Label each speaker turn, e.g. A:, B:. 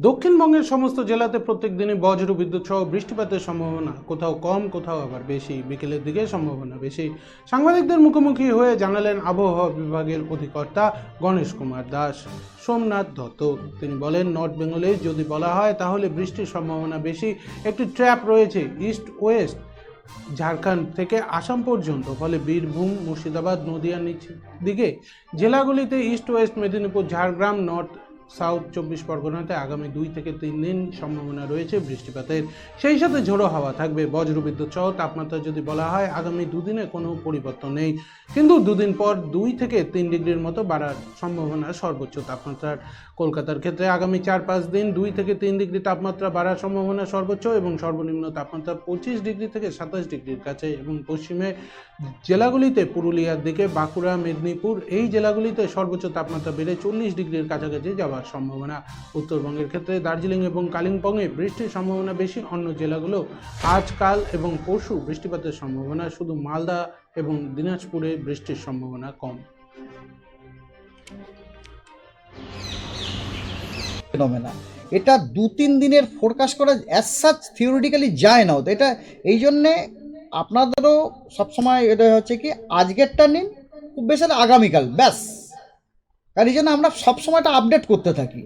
A: দক্ষিণবঙ্গের সমস্ত জেলাতে প্রত্যেক দিনই বজ্র বিদ্যুৎ সহ বৃষ্টিপাতের সম্ভাবনা। কোথাও কম, কোথাও আবার বেশি। বিকেলের দিকে সম্ভাবনা বেশি। সাংবাদিকদের মুখোমুখি হয়ে জানালেন আবহাওয়া বিভাগের অধিকর্তা গণেশ কুমার দাস। সোমনাথ দত্ত। তিনি বলেন, নর্থ বেঙ্গলে যদি বলা হয়, তাহলে বৃষ্টির সম্ভাবনা বেশি। একটি ট্র্যাপ রয়েছে ইস্ট ওয়েস্ট ঝাড়খণ্ড থেকে আসাম পর্যন্ত। ফলে বীরভূম, মুর্শিদাবাদ, নদিয়ার নিচের দিকে জেলাগুলিতে east west Medinipur, Jhargram, north south চব্বিশ পরগনাতে আগামী দুই থেকে তিন দিন সম্ভাবনা রয়েছে বৃষ্টিপাতের। সেই সাথে ঝোড়ো হাওয়া থাকবে, বজ্রবিদ্যুৎ সহ তাপমাত্রা যদি বলা হয় আগামী দুদিনে কোনো পরিবর্তন নেই। কিন্তু দুদিন পর দুই থেকে তিন ডিগ্রির মতো বাড়ার সম্ভাবনা সর্বোচ্চ তাপমাত্রার। কলকাতার ক্ষেত্রে আগামী চার পাঁচ দিন দুই থেকে তিন ডিগ্রি তাপমাত্রা বাড়ার সম্ভাবনা সর্বোচ্চ এবং সর্বনিম্ন তাপমাত্রা পঁচিশ ডিগ্রি থেকে সাতাশ ডিগ্রির কাছে এবং পশ্চিমে জেলাগুলিতে পুরুলিয়ার দিকে, বাঁকুড়া, মেদিনীপুর এই জেলাগুলিতে সর্বোচ্চ তাপমাত্রা বেড়ে চল্লিশ ডিগ্রির কাছাকাছি যাওয়ার সম্ভাবনা উত্তরবঙ্গের ক্ষেত্রে। দার্জিলিং এবং কালিম্পংয়ে বৃষ্টির সম্ভাবনা বেশি। অন্য জেলাগুলো আজকাল এবং পরশু বৃষ্টিপাতের সম্ভাবনা। শুধু মালদা এবং দিনাজপুরে বৃষ্টির সম্ভাবনা কম।
B: এটা দু তিন দিনের ফোরকাস্ট করা অ্যাজ সাচ থিওরিটিক্যালি যায় না। তো এটা এই জন্যে আপনাদেরও সবসময় এটা হচ্ছে কি, আজকেরটা নিন, খুব বেশি আগামীকাল, ব্যাস। কারণ এই জন্য আমরা সবসময় এটা আপডেট করতে থাকি।